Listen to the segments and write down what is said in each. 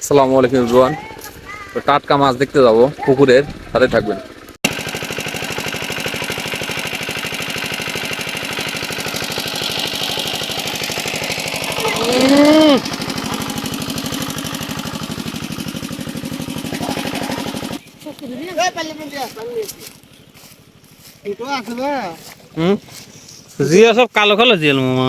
আসসালামু আলাইকুম ইব্রুয়ান তো টাটকা মাছ দেখতে যাব পুকুরের সাথে থাকবেন। হুম? জিয়া সব কালো কালো জিয়াল মামা।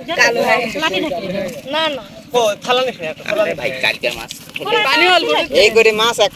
হয়ে। গেছে কালো কালো হয়ে গেছে না না এই করে মাছ এক